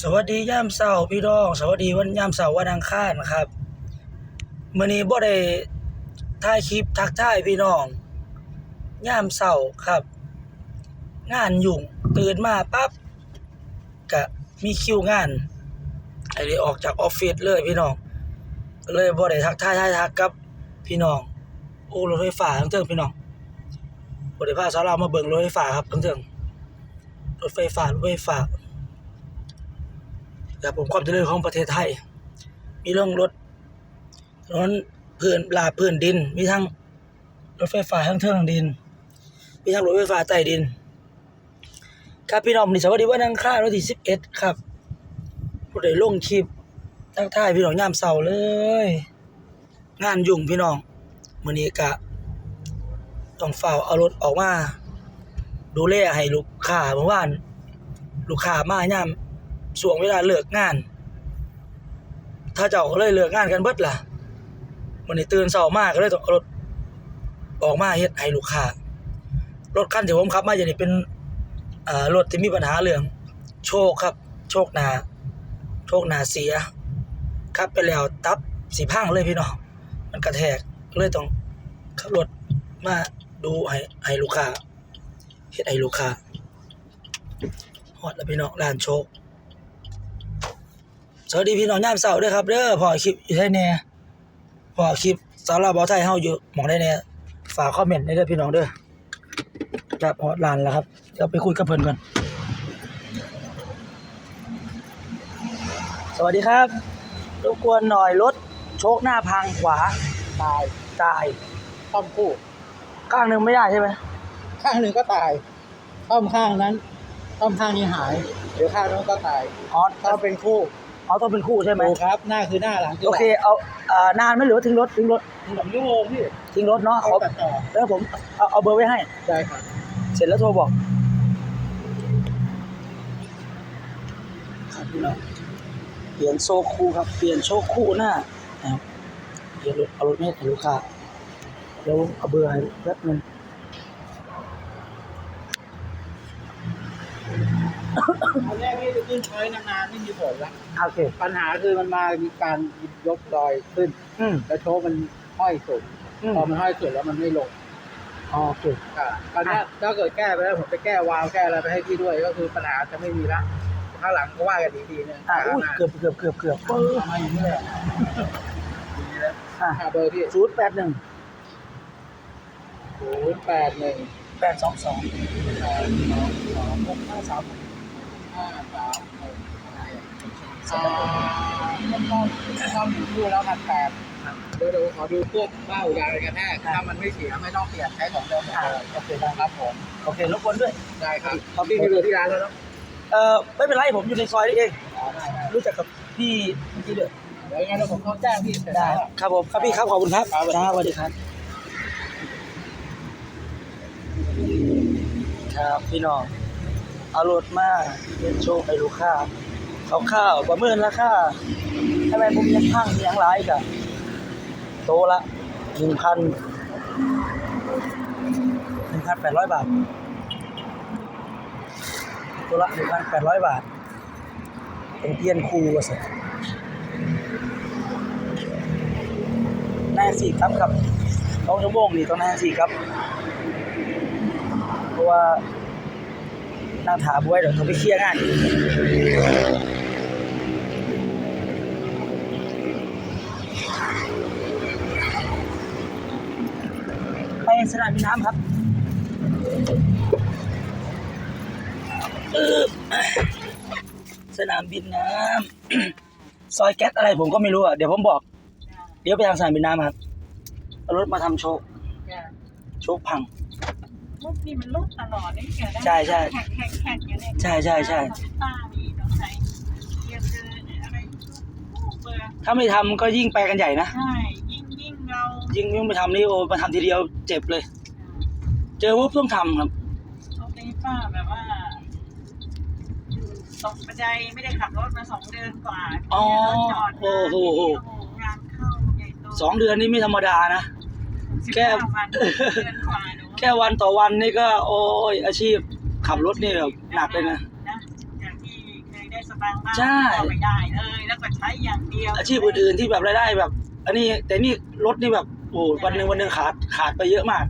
สวัสดีย่ามเช้าพี่น้อง สวัสดีวันย่ามเช้าวันอังคารครับมื้อนี้บ่ได้ถ่ายคลิปทักทายพี่น้องย่ามเช้าครับ งานยุ่งตื่นมาปั๊บก็มีคิวงานไอ้ได้ออกจากออฟฟิศเลยพี่น้อง เลยบ่ได้ทักทายทายทักกับพี่น้อง โอ้รถไฟฟ้าทั้งเทิงพี่น้องบ่ได้พาสาวเรามาเบิ่งรถไฟฟ้าครับทั้งเทิงรถไฟฟ้ารถไฟฟ้า ครับผมความเจริญของประเทศไทย มีเรื่องรถถนนพื้นลาพื้นดิน มีทั้งรถไฟฟ้าทั้งเทิงดิน มีทั้งรถไฟฟ้าใต้ดิน ครับพี่น้องนี่สวัสดีวันอังคารวันที่สิบเอ็ดครับผู้ใดลงคลิปทักทายพี่น้องยามเช้าเลย งานยุ่งพี่น้องมื้อนี้กะต้องเฝ้าเอารถออกมาดูแลให้ลูกค้าเมื่อวาน ลูกค้ามายาม ช่วงเวลาเลิกงาน ถ้าเจ้าก็เลยเลิกงานกันเบิดล่ะวันนี้ตื่นเช้ามากก็เลยต้องรถออกมาเฮ็ดให้ลูกค้ารถคันที่ผมขับมาอย่างนี้เป็นรถที่มีปัญหาเรื่อง โชคครับ โชคหนาโชคหนาเสียขับไปแล้วตับสีพังเลยพี่น้องมันกระแทกเลยต้องขับรถมาดูให้ให้ลูกค้าเฮ็ดให้ลูกค้าฮอดแล้วพี่น้องร้านโชค สวัสดีพี่น้องยามเช้าด้วยครับเด้อพอคลิปอยู่ไทยแน่พอคลิปสาวลาวบ่าวไทยเฮาอยู่หม่องได้แน่ฝากคอมเมนต์ได้เด้อพี่น้องเด้อครับฮอดลานแล้วครับเดี๋ยวไปคุยกับเพิ่นก่อนสวัสดีครับรบกวนหน่อยรถโชคหน้าพังขวาตายตายซ่อมคู่ ข้างหนึงไม่ได้ใช่ไหมข้างหนึ่งก็ตายซ่อมข้างนั้นซ่อมข้างนี้หาย เดี๋ยวข้างนั้นก็ตายอ๋อถ้าเป็นคู่ เอาต้องเป็นคู่ใช่ไหมถูกครับ หน้าคือหน้าหลังคือโอเคเอาอ่านานไหมหรือว่าทิ้งรถทิ้งรถหลังชั่วโมงพี่ทิ้งรถเนาะเอาเอาตัดต่อแล้วผมเอาเอาเบอร์ไว้ให้ ได้ครับเสร็จแล้วโทรบอกครับพี่น้องเปลี่ยนโชคคู่ครับ เปลี่ยนโชคคู่หน้านะครับเปลี่ยนรถเอารถไม่ให้ลูกค้าเดี๋ยวเอาเบอร์ให้แป๊บนึง อัน แรกที่จะขึ้นช้อยนานๆไม่มีผลละโอเค ปัญหาคือมันมามีการยกดอยขึ้น อืม แล้วโชว์มันห้อยสุดอืม พอมันห้อยสุดแล้วมันไม่ลงโอเค อ่าตอนเนี้ยถ้าเกิดแก้ไปแล้วผมไปแก้วาล์วแก้อะไรไปให้พี่ด้วย ก็คือปัญหาจะไม่มีละข้างหลังก็ว่ากันอีกทีนึงอ่าอุ้ยเกือบเกือบเกือบเกือบเออมาอย่างนี้เลยอ่าอ่าเบอร์พี่ศูนย์แปดหนึ่งศูนย์แปดหนึ่งแปดสองสองสองสองสองหกห้าสามห้าสามหก อ่าต้องต้องต้องดูดูแล้วพันแปดเดี๋ยวเดี๋ยวขอดูพวกเบ้ายางกระแทกถ้ามันไม่เสียไม่ต้องเปลี่ยนใช้ของเดิมหมดอ่าเลยโอเคได้ครับผมโอเครบกวนด้วย ได้ครับเขาพี่มีเบอร์ที่ร้านแล้วเนาะเอ่อไม่เป็นไรผมอยู่ในซอยนี่เองอ๋อได้ได้รู้จักกับพี่เมื่อกี้ด้วยเดี๋ยวยังไงเดี๋ยวผมต้องแจ้งพี่เสร็จได้แล้ว ครับผมครับพี่ครับขอบคุณครับครับ สวัสดีครับ ครับพี่น้อง เอารถมาเป็นโชว์ให้ลูกค้าเขาข้าวประเมินราคาทำไมผมยังพังยังหลายกะโตละหนึ่งพันหนึ่งพันแปดร้อยบาทโตละหนึ่งพันแปดร้อยบาทเป็นเตียนคูว่าสิแน่สี่ครับครับต้องชั่วโมงนี่ต้องแน่สี่ครับ เพราะว่า นั่งถามไว้เดี๋ยวเขาไปเคลียร์งานไปสนามบินน้ำครับสนามบินน้ำซอยแก๊สอะไรผมก็ไม่รู้อะเดี๋ยวผมบอก เดี๋ยวไปทางสนามบินน้ำครับเอารถมาทำโชว์โชว์พัง รถนี่มันลุกตลอดนี่แกได้ใช่ใช่แข่งแข่งแข่งอย่างเนี้ยใช่ใช่ใช่ตามีต้องใช้เกียร์เจออะไรโอ้เบื่อถ้าไม่ทำก็ยิ่งไปกันใหญ่นะ ใช่ยิ่งยิ่งเรายิ่งยิ่งไปทำนี่โอ้มาทำทีเดียวเจ็บเลย เจอปุ๊บต้องทำครับ ตรงนี้ป้าแบบว่าอยู่ตกบันไดไม่ได้ขับรถมาสองเดือนกว่าอ๋อรถจอดโอ้โห งานเข้าใหญ่โตสองเดือนนี่ไม่ธรรมดานะ สิบแค่ห้าวันเดือนกว่าหนูแค่วันต่อวันนี่ก็โอ้ยอาชีพขับรถนี่แบบหนักเลยนะนะจากที่เคยได้สตังค์มากใช่ ก็ไม่ได้เลยแล้วก็ใช้อย่างเดียวอาชีพอื่นๆที่แบบรายได้แบบ อันนี้แต่นี่รถนี่แบบโอ้วันหนึ่งวันหนึ่งขาดขาดไปเยอะมาก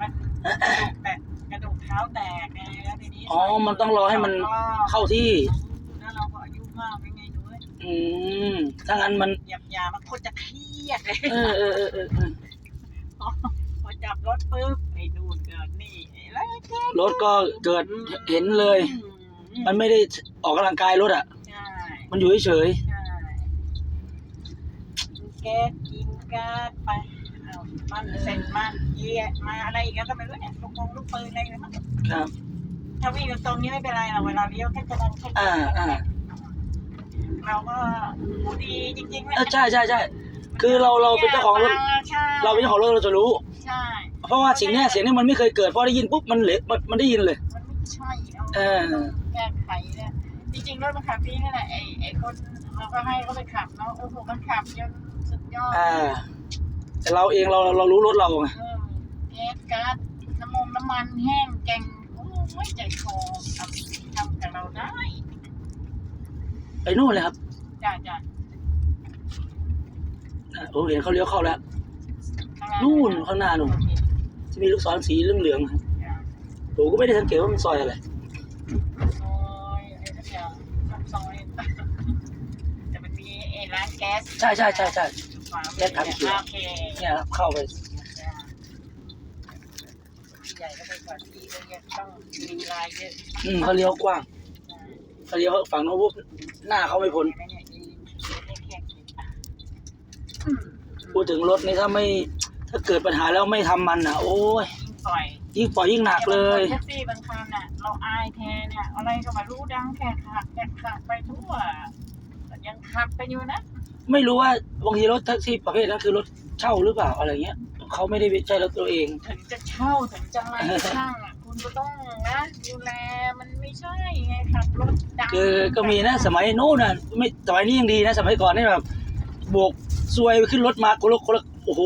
กระดูกแตกกระดูกเท้าแตกไงแล้วทีนี้อ๋อมันต้องรอให้มัน เข้าที่ แล้วเราก็อายุมากเป็นไงด้วยอืมถ้างั้นมันหยับยามันโคตรจะเครียดเลยเออเออเออเออเออพอจับรถปุ๊บ รถก็เกิดเห็นเลย มันไม่ได้ออกกำลังกายรถอะ ใช่มันอยู่เฉยใช่กินแก๊สกินก๊าซไปเอามันเซ็นมันเยี่ยมาอะไรอีกแล้วก็ไม่รู้เนี่ยลูกมงลูกปืนอะไรกันมั้งๆครับ ถ้าวิ่งตรงนี้ไม่เป็นไรหรอกเวลาเลี้ยวแค่จะดังแค่อ่าอ่าเราก็หูดีจริงๆเออใช่ใช่ใช่คือเราเราเป็นเจ้าของรถ ใช่เราเป็นเจ้าของรถเราจะรู้ใช่ เพราะว่าสิ่งเนี้ยเสียงเนี้ยมันไม่เคยเกิดพอได้ยินปุ๊บมันเหลมันมันได้ยินเลยมันไม่ใช่เออแก้ไขเนี่ยจริงๆรถมันขับดีนั่นแหละไอ้ไอ้คนเราก็ให้เขาไปขับเนาะโอ้โหมันขับจนสุดยอดอ่าแต่เราเองเราเรารู้รถเราไงเออแก๊สก๊าซน้ำมันน้ำมันแห้งแกงโอ้ไม่ใจคอทำทำกับเราได้ไปนู่นเลยครับจ้าจ้าอะผมเห็นเขาเลี้ยวเข้าแล้วข้างหานู่นข้างหน้านู่นโอเค จะมีลูกศรสีเหลืองๆผมก็ไม่ได้สังเกตว่ามันซอยอะไรซอยอะไรสักอย่างซอยแต่มันมีไอ้ร้านแก๊สใช่ใช่ใช่ใช่แก๊สถังเขียวเนี่ยครับเข้าไปใหญ่ก็ไปกว่าที่ก็ยังต้องมีลายเยอะอืมเขาเลี้ยวกว้างเขาเลี้ยวฝั่งโน้นปุ๊บหน้าเขาไม่พ้นพูดถึงรถนี่ถ้าไม่ ถ้าเกิดปัญหาแล้วไม่ทำมันอะ โอ้ยยิ่งปล่อยยิ่งปล่อยยิ่งหนักเลย แท็กซี่บางคันน่ะเราอายแทนเนี่ยอะไรก็ไมารู้ดังแค่ขับแค่ขับไปทั่วแต่ยังขับไปอยู่นะไม่รู้ว่าบางทีรถแท็กซี่ประเภทนั้นคือรถเช่าหรือเปล่าอะไรเงี้ยเขาไม่ได้ใช้รถตัวเอง ถึงจะเช่าถึงจะอะไรก็ช่างอะคุณก็ต้องนะดูแลมันไม่ใช่ไงขับรถดังคือก็มีนะสมัยโน้นน่ะไม่สมัยนี้ยังดีนะ สมัยก่อนนี่แบบโบกซวยขึ้นรถมาคนละคนละโอ้โห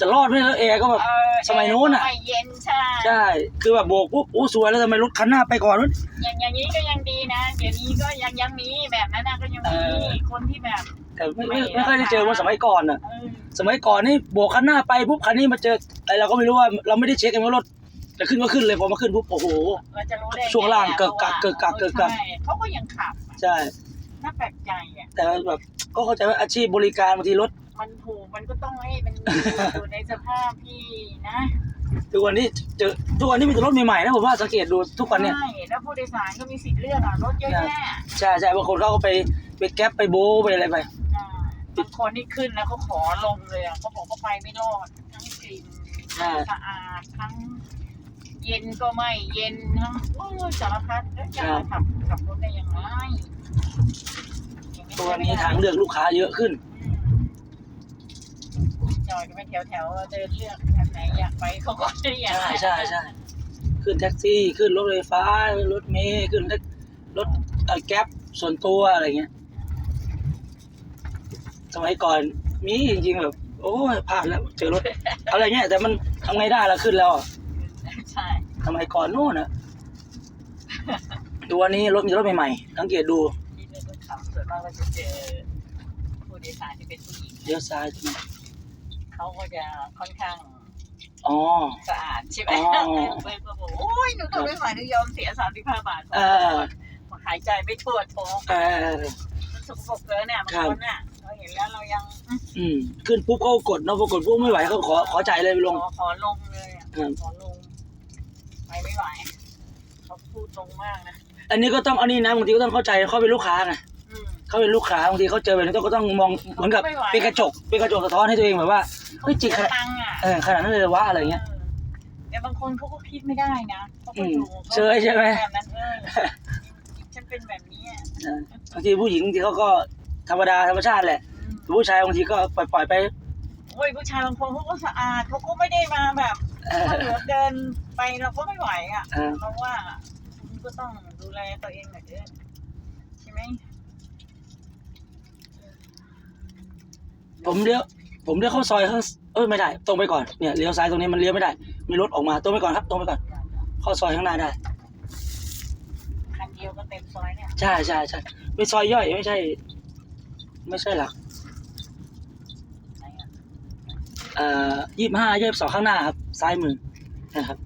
จะรอดไหมแล้วแอร์ก็แบบ เออสมัยนู้นน่ะไม่เย็นใช่ใช่ คือแบบโบกปุ๊บอู้ซวยแล้วทำไมรถคันหน้าไปก่อนวะ อย่างอย่างนี้ก็ยังดีนะเดี๋ยวนี้ก็ยังยังมีแบบนั้นนะก็ยังมีเออคนที่แบบแต่ไม่ไม่ไม่ค่อยได้เจอว่าสมัยก่อนน่ะ เออสมัยก่อนนี่โบกคันหน้าไปปุ๊บคันนี้มาเจออะไรเราก็ไม่รู้ว่าเราไม่ได้เช็คกันว่ารถจะขึ้นก็ขึ้นเลยพอมาขึ้นปุ๊บโอ้โห เราจะรู้ได้ไช่วงล่างเกิกกักเกิกกักเกิกกัก ใช่เขาก็ยังขับอะใช่ น่าแปลกใจอะแต่แบบก็เข้าใจว่าอาชีพบริการบางทีรถ มันถูกมันก็ต้องให้มันอยู่ในสภาพที่นะทุกวันนี้เจอทุกวันนี้มีแต่รถใหม่ๆนะผมว่าสังเกตดูทุกวันเนี่ย ใช่แล้วผู้โดยสารก็มีสิทธิ์เลือกอะรถเยอะแยะใช่ใช่บางคนเขาก็ไปไปแก๊ปไปโบะไปอะไรไป อ่าบางคนนี่ขึ้นแล้วเขาขอลงเลยอะเขาบอกว่าไปไม่รอดทั้งกลิ่นใช่สะอาดทั้ง เย็นก็ไม่เย็นทั้งโอ้ยสารพัดแล้วจะขับขับรถได้ยังไงอย่างตัวนี้ทางเลือกลูกค้าเยอะขึ้น จอยก็ไปแถวแถวๆเดินเลือกทางไหนอยากไปเขาก็เรียกใช่ใช่ใช่ขึ้นแท็กซี่ขึ้นรถไฟฟ้ารถเมล์ขึ้นรถรถเอ่อแก๊ปส่วนตัวอะไรเงี้ยสมัยก่อนมีจริงๆแบบโอ้ยพลาดแล้วเจอรถอะไรเงี้ยแต่มันทำไงได้ละขึ้นแล้วอะใช่สมัยก่อนนู่นน่ะดูวันนี้รถมีรถใหม่ๆสังเกตดูที่เดินขับส่วนมากก็จะเจอผู้โดยสารที่เป็นผู้หญิงเลี้ยวซ้ายใช่ไหม เขาก็จะค่อนข้างอ๋อ สะอาดใช่ไหมอ๋อเพื่อนก็บอกโอ้ยหนูต้องไม่ไหวหนูยอมเสียสามสิบห้าบาทเออหายใจไม่ทั่วท้องเออ มันสกปรกเกินเนี่ยบางคนน่ะเราเห็นแล้วเรายังอืม ขึ้นปุ๊บเขากดเนาะพอกดปุ๊บไม่ไหวเขาขอขอจ่ายเลยไปลง ขอขอลงเลยอะครับ ขอลงไปไม่ไหวเขาพูดตรงมากนะอันนี้ก็ต้องเอานี่นะบางทีก็ต้องเข้าใจเขาเป็นลูกค้าไงอืม เขาเป็นลูกค้าบางทีเขาเจอแบบนี้ก็ต้องมองเหมือนกับไม่ไหว เป็นกระจกเป็นกระจกสะท้อนให้ตัวเองแบบว่าเฮ้ยจริงขเขานาดตังค์อะเออขนาดนั้นเลยเหรอวะอะไรเงี้ยเออแต่บางคนเขาก็คิดไม่ได้นะเขาก็อืมอยู่เชยใช่ไหม แบบนั้นเออฉันเป็นแบบนี้อะเออบางทีผู้หญิงบางทีเขาก็ธรรมดาธรรมชาติแหละอืม ผู้ชายบางทีก็ปล่อยปล่อยไปโอ้ยผู้ชายบางคนเขาก็สะอาดเขาก็ไม่ได้มาแบบเออ ถ้าเหลือเดินไปเราก็ไม่ไหวอะเออเพราะว่าคุณก็ต้องดูแลตัวเองหน่อยเด้อใช่ไหม ผมเลี้ยวผมเลี้ยวเข้าซอยข้างเอ้ยไม่ได้ ตรงไปก่อนเนี่ยเลี้ยวซ้ายตรงนี้มันเลี้ยวไม่ได้ มีรถออกมาตรงไปก่อนครับ ตรงไปก่อนเข้าซอยข้างหน้าได้ คันเดียวก็เต็มซอยเนี่ยใช่ใช่ใช่ไม่ซอยย่อยไม่ใช่ ไม่ใช่หลักเอ่อยี่ห้ายี่สิบสองข้างหน้าครับ ซ้ายมือนะครับ